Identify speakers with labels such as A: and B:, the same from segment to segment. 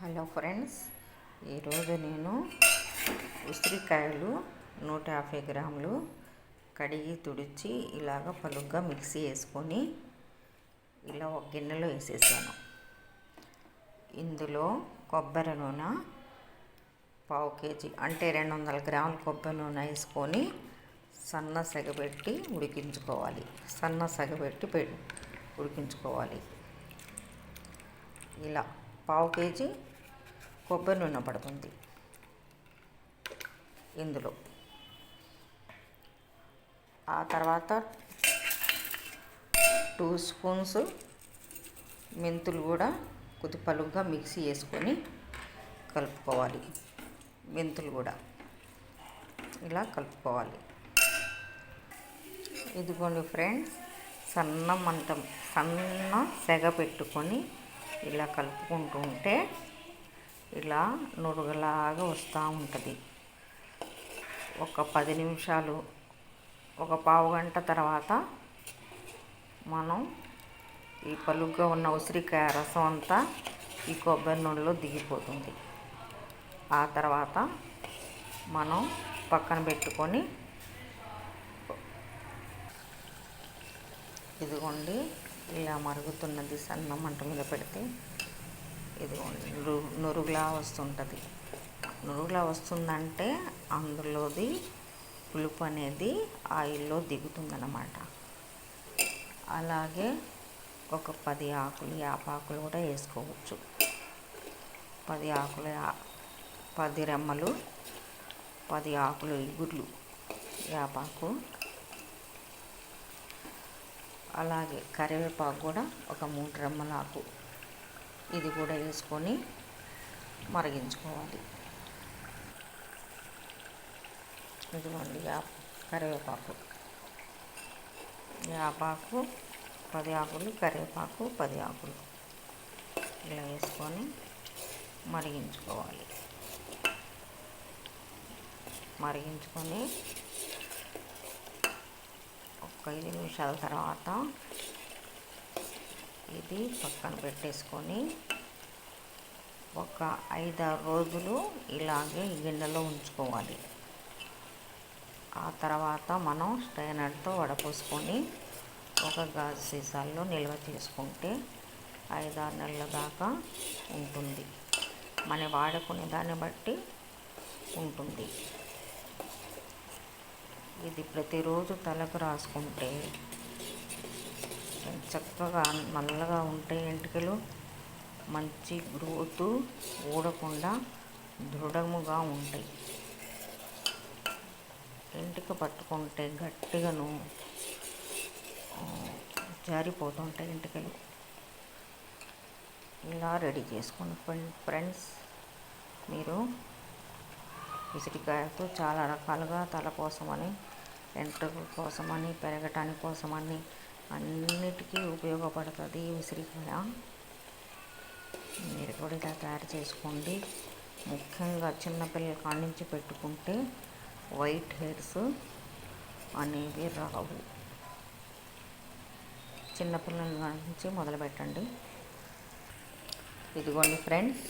A: Hello friends ఈరోజు నేను ఉసిరికాయలు నూట యాభై గ్రాములు కడిగి తుడిచి ఇలాగ పలుగ్గా మిక్సీ వేసుకొని ఇలా ఒక గిన్నెలో వేసేసాను. ఇందులో కొబ్బరి నూనె పావు కేజీ అంటే రెండు వందల గ్రాముల కొబ్బరి నూనె వేసుకొని సన్న సగబెట్టి ఉడికించుకోవాలి. సన్న సగబెట్టి పె ఉడికించుకోవాలి. ఇలా పావు కేజీ కొబ్బరి నూనె పడుతుంది ఇందులో. ఆ తర్వాత టూ స్పూన్స్ మెంతులు కూడా కొద్ది పలుగ్గా మిక్సీ వేసుకొని కలుపుకోవాలి. మెంతులు కూడా ఇలా కలుపుకోవాలి. ఇదిగోండి ఫ్రెండ్స్ సన్న మంటం సన్న సెగ పెట్టుకొని ఇలా కలుపుకుంటూ ఉంటే ఇలా నురుగలాగా వస్తూ ఉంటుంది. ఒక పది నిమిషాలు ఒక పావు గంట తర్వాత మనం ఈ పలుగ్గా ఉన్న ఉసిరికాయ రసం అంతా ఈ కొబ్బరి నూనెలో దిగిపోతుంది. ఆ తర్వాత మనం పక్కన పెట్టుకొని ఇదిగోండి ఇలా మరుగుతున్నది సన్న మంట మీద పెడితే ఇది నురుగులా వస్తుంటుంది. నురుగులా వస్తుందంటే అందులోది పులుపు అనేది ఆయిల్లో దిగుతుందన్నమాట. అలాగే ఒక పది ఆకులు యాపాకులు కూడా వేసుకోవచ్చు. పది ఆకులు పది రెమ్మలు పది ఆకులు ఇగుర్లు యాపాకు అలాగే కరివేపాకు కూడా ఒక మూడు రెమ్మల ఆకు. ఇది కూడా వేసుకొని మరిగించుకోవాలి. ఇదిగోండి కరివేపాకు. యాపాకు పది ఆకులు కరివేపాకు పది ఆకులు. ఇలా వేసుకొని మరిగించుకోవాలి. మరిగించుకొని ఒక ఐదు నిమిషాల తర్వాత ఇది పక్కన పెట్టేసుకొని ఒక ఐదారు రోజులు ఇలాగే గిన్నెలో ఉంచుకోవాలి. ఆ తర్వాత మనం స్ట్రైనర్తో వడపోసుకొని ఒక గాజు సీసాల్లో నిల్వ చేసుకుంటే ఐదారు నెలల దాకా ఉంటుంది. మనం వాడుకునే దాన్ని బట్టి ఉంటుంది. ఇది ప్రతిరోజు తలకు రాసుకుంటే చక్కగా నల్లగా ఉంటాయి ఎంటికలు మంచి గ్రోత్ ఊడకుండా దృఢముగా ఉంటాయి. ఎంటిక పట్టుకుంటే గట్టిగాను జారిపోతుంటాయి ఎంటికలు. ఇలా రెడీ చేసుకుని ఫ్రెండ్స్ మీరు ఉసిరికాయతో చాలా రకాలుగా తల కోసమని వెంట్రుకల కోసమని పెరగటానికి కోసమని అన్నిటికీ ఉపయోగపడుతుంది ఉసిరికాయ మీరు కూడా ఇలా తయారు చేసుకోండి. ముఖ్యంగా చిన్నపిల్లల కాడి నుంచి పెట్టుకుంటే వైట్ హెయిర్స్ అనేవి రావు. చిన్నపిల్లల నుంచి మొదలు పెట్టండి ఇదిగోండి ఫ్రెండ్స్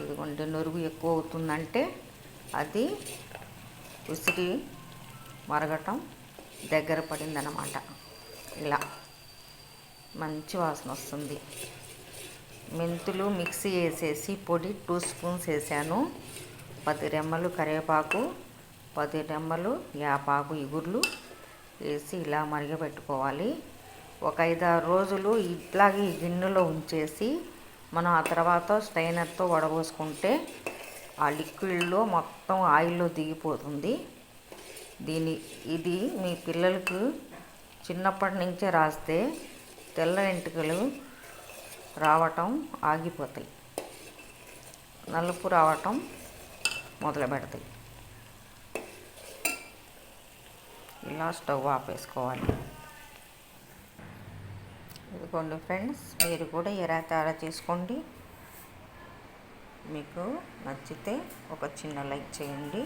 A: ఇదిగోండి నురుగు ఎక్కువ అవుతుందంటే అది ఉసిరి మరగటం దగ్గర పడిందనమాట ఇలా మంచి వాసన వస్తుంది. మెంతులు మిక్సీ వేసేసి పొడి టూ స్పూన్స్ వేసాను. పది రెమ్మలు కరివేపాకు పది రెమ్మలు యాపాకు ఇగుర్లు వేసి ఇలా మరిగపెట్టుకోవాలి ఒక ఐదారు రోజులు ఇట్లాగే గిన్నెలో ఉంచేసి మనం ఆ తర్వాత స్ట్రైనర్తో వడబోసుకుంటే ఆ లిక్విడ్లో మొత్తం ఆయిల్లో దిగిపోతుంది. దీని ఇది మీ పిల్లలకు చిన్నప్పటి నుంచే రాస్తే తెల్ల వెంట్రుకలు రావటం ఆగిపోతాయి. నలుపు రావటం మొదలు పెడతాయి. ఇలా స్టవ్ ఆపేసుకోవాలి. ఇదిగోండి ఫ్రెండ్స్ మీరు కూడా ఎలా తయారు చేసుకోండి మీకు నచ్చితే ఒక చిన్న లైక్ చేయండి.